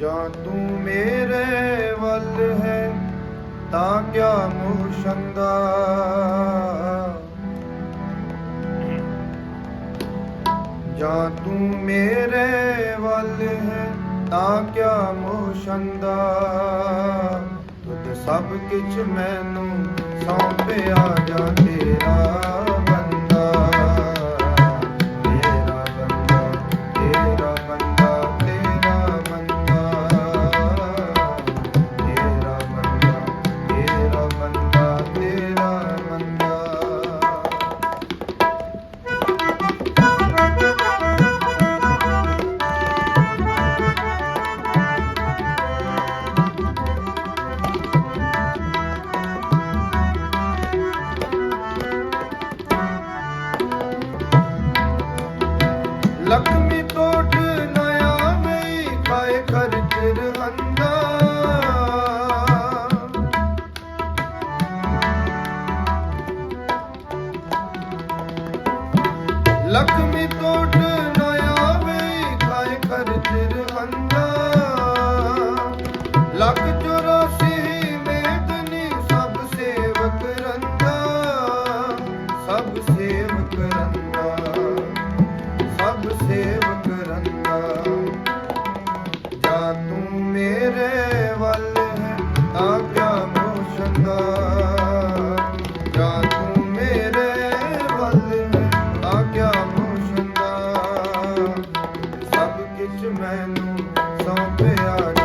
ਜਾਂ ਤੂੰ ਮੇਰੇ ਵੱਲ ਹੈ, ਤਾਂ ਕਿਆ ਮੋਸ਼ੰਦਾ ਜਾਂ ਤੂੰ ਮੇਰੇ ਵੱਲ ਹੈ, ਤਾਂ ਕਿਆ ਮੋਸ਼ੰਦਾ ਤੁਧ ਸਭ ਕਿਛ ਮੈਨੂੰ ਸੌਂਪਿਆ ਜਾ ਤੇਰਾ। ਲਖਮੀ ਕੋਟ ਨਯਾ ਮਈ ਕਾਇ ਖਰਚ ਰਹੰਦਾ ਮਈ ਕਾਇ ਖਰਚ ਰਹੰਦਾ ਜੋ ਕਿਛ ਮੈਨੂੰ ਸੌਂਪਿਆ